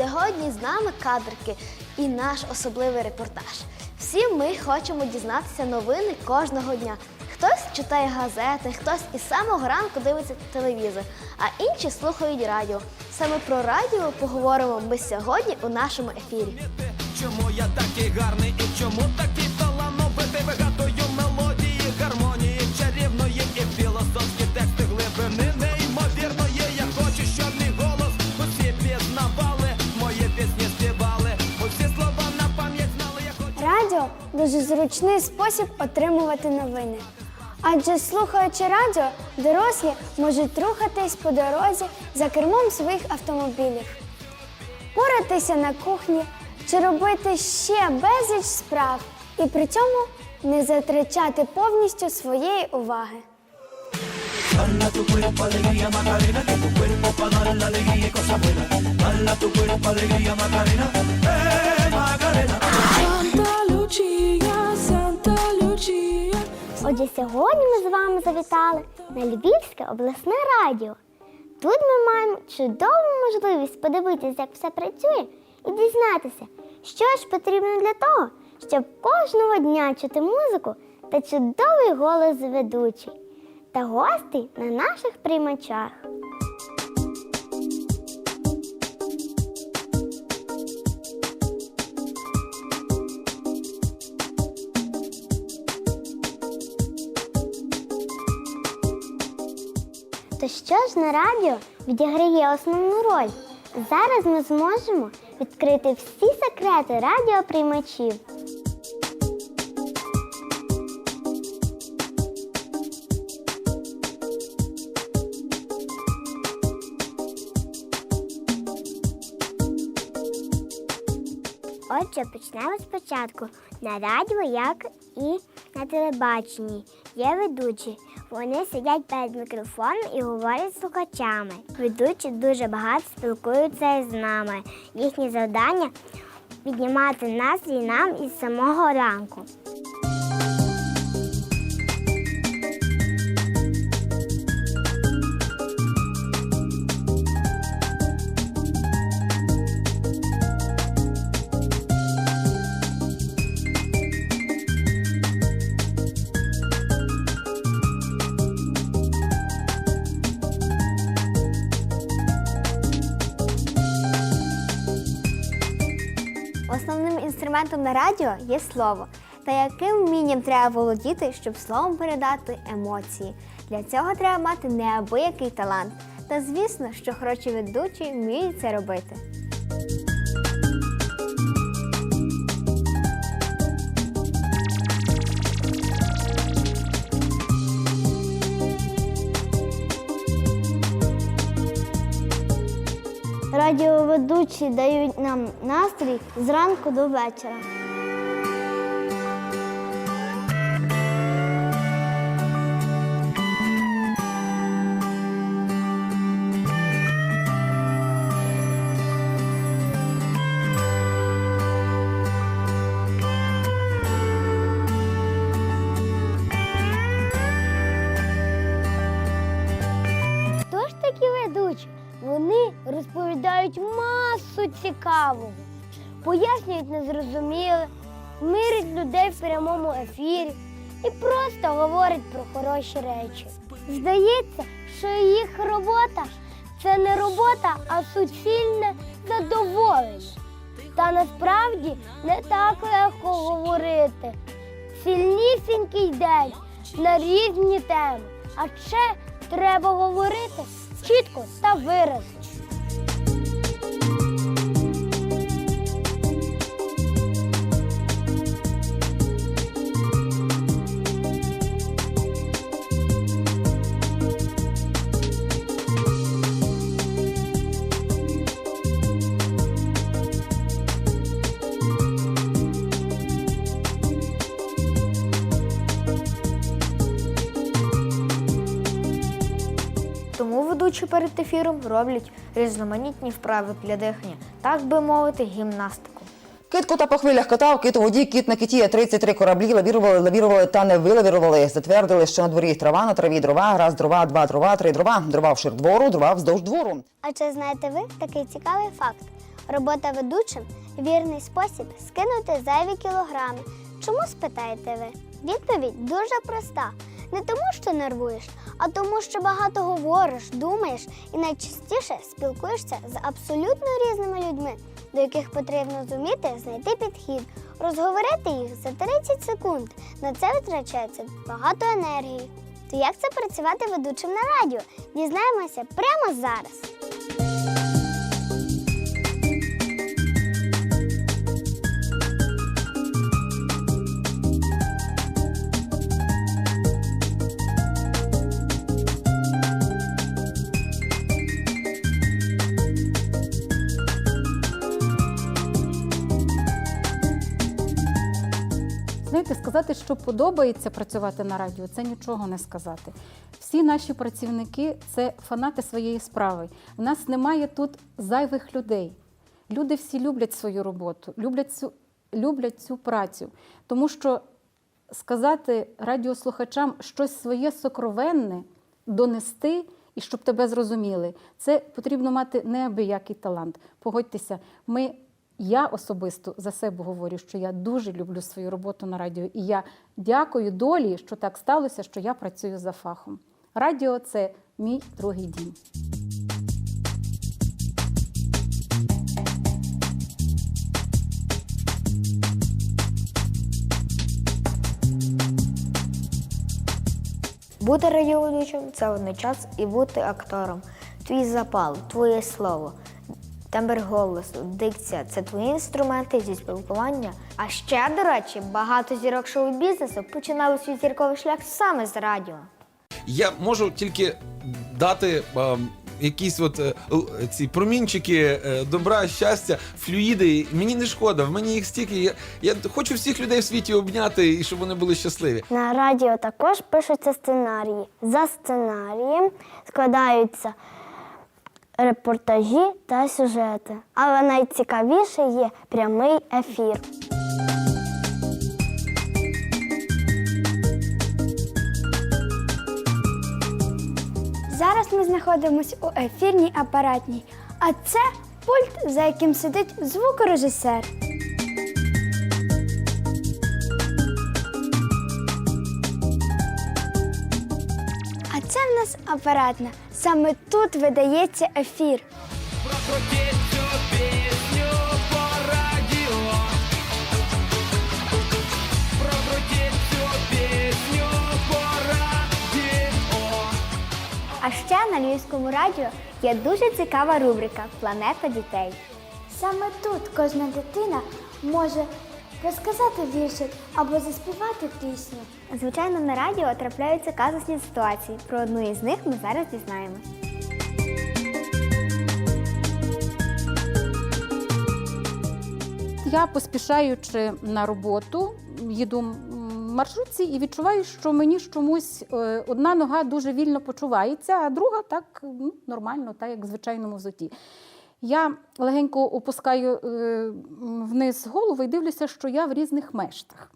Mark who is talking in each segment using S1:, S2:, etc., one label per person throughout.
S1: Сьогодні з нами кадрики і наш особливий репортаж. Всі ми хочемо дізнатися новини кожного дня. Хтось читає газети, хтось із самого ранку дивиться телевізор, а інші слухають радіо. Саме про радіо поговоримо ми сьогодні у нашому ефірі.
S2: Чому я такий гарний і чому такий талановитий
S3: дуже зручний спосіб отримувати новини. Адже слухаючи радіо, дорослі можуть рухатись по дорозі за кермом своїх автомобілів, поратися на кухні чи робити ще безліч справ і при цьому не затрачати повністю своєї уваги.
S4: Santa Lucia, Santa Lucia.
S5: Отже, сьогодні ми з вами завітали на Львівське обласне радіо. Тут ми маємо чудову можливість подивитися, як все працює, і дізнатися, що ж потрібно для того, щоб кожного дня чути музику та чудовий голос ведучий та гостей на наших приймачах. На радіо відіграє основну роль? Зараз ми зможемо відкрити всі секрети радіоприймачів. Отже, почнемо спочатку. На радіо, як і на телебаченні, є ведучі. Вони сидять перед мікрофоном і говорять з слухачами. Ведучі дуже багато спілкуються із нами. Їхнє завдання піднімати настрій нам із самого ранку.
S1: Інструментом на радіо є слово. Та яким вмінням треба володіти, щоб словом передати емоції? Для цього треба мати неабиякий талант. Та звісно, що хороші ведучі вміють це робити.
S5: Радіоведучі дають нам настрій зранку до вечора. Вони розповідають масу цікавого, пояснюють незрозуміле, мирять людей в прямому ефірі і просто говорять про хороші речі. Здається, що їх робота це не робота, а суцільне задоволення. Та насправді не так легко говорити. Цільнісінький день на різні теми. А ще треба говорити чітко та виразно.
S1: Ведучі перед ефіром роблять різноманітні вправи для дихання, так би мовити, гімнастику.
S6: Кит кота по хвилях катав, кит у воді, кіт на киті, 33 кораблі, лавірували, лавірували та не вилавірували. Затвердили, що на дворі трава на траві, дрова, раз дрова, два дрова, три дрова, дрова вшир двору, дрова вздовж двору.
S5: А чи знаєте ви такий цікавий факт? Робота ведучим вірний спосіб скинути зайві кілограми. Чому спитаєте ви? Відповідь дуже проста. Не тому, що нервуєш, а тому, що багато говориш, думаєш і найчастіше спілкуєшся з абсолютно різними людьми, до яких потрібно зуміти знайти підхід, розговорити їх за 30 секунд. На це витрачається багато енергії. То як це працювати ведучим на радіо? Дізнаємося прямо зараз.
S7: Сказати, що подобається працювати на радіо, це нічого не сказати. Всі наші працівники це фанати своєї справи. У нас немає тут зайвих людей. Люди всі люблять свою роботу, люблять цю, люблять цю працю. Тому що сказати радіослухачам щось своє сокровенне, донести і щоб тебе зрозуміли, це потрібно мати неабиякий талант. Погодьтеся, ми. Я особисто за себе говорю, що я дуже люблю свою роботу на радіо, і я дякую долі, що так сталося, що я працюю за фахом. Радіо це мій другий дім.
S8: Бути радіоведучим це одночас і бути актором. Твій запал, твоє слово, тембр голосу, дикція це твої інструменти зі спілкування.
S1: А ще, до речі, багато зірок шоу-бізнесу починали свій зірковий шлях саме з радіо.
S9: Я можу тільки дати е, якісь от е, ці промінчики е, добра, щастя, флюїди. Мені не шкода, в мені їх стільки. Я, я хочу всіх людей в світі обняти і щоб вони були щасливі.
S5: На радіо також пишуться сценарії. За сценарієм складаються репортажі та сюжети. Але найцікавіше є прямий ефір.
S3: Зараз ми знаходимося у ефірній апаратній, а це пульт, за яким сидить звукорежисер. А це в нас апаратна. Саме тут видається ефір.
S2: Прокрутіть цю пісню по радіо.
S5: А ще на Львівському радіо є дуже цікава рубрика Планета дітей.
S3: Саме тут кожна дитина може розказати віршик або заспівати пісню.
S5: Звичайно, на радіо трапляються казусні ситуації. Про одну із них ми зараз дізнаємось.
S7: Я поспішаючи на роботу, їду в маршрутці і відчуваю, що мені чомусь е, одна нога дуже вільно почувається, а друга так ну, нормально, так як в звичайному взуті. Я легенько опускаю е, вниз голову і дивлюся, що я в різних мештах.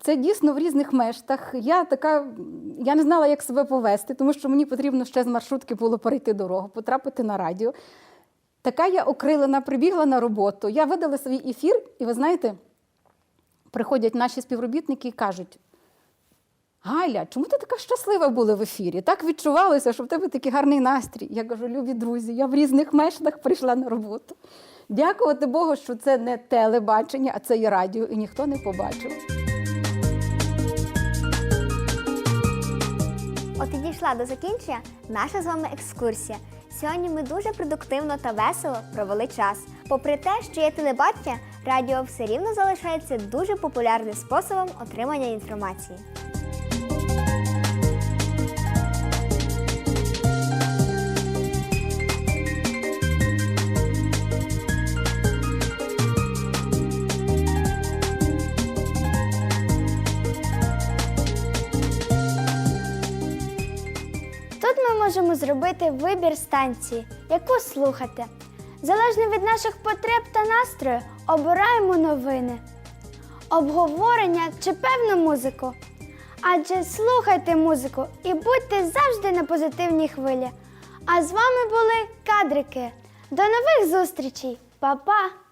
S7: Це дійсно в різних мештах. Я така, я не знала, як себе повести, тому що мені потрібно ще з маршрутки було перейти дорогу, потрапити на радіо. Така я окрилена, прибігла на роботу. Я видала свій ефір, і ви знаєте, приходять наші співробітники і кажуть: Галя, чому ти така щаслива була в ефірі? Так відчувалося, що в тебе такий гарний настрій. Я кажу, любі друзі, я в різних мештах прийшла на роботу. Дякувати Богу, що це не телебачення, а це і радіо, і ніхто не побачив.
S5: От і дійшла до закінчення наша з вами екскурсія. Сьогодні ми дуже продуктивно та весело провели час. Попри те, що є телебачення, радіо все рівно залишається дуже популярним способом отримання інформації.
S3: Зробити вибір станції, яку слухати. Залежно від наших потреб та настрою, обираємо новини, обговорення чи певну музику. Адже слухайте музику і будьте завжди на позитивній хвилі. А з вами були кадрики. До нових зустрічей! Па-па!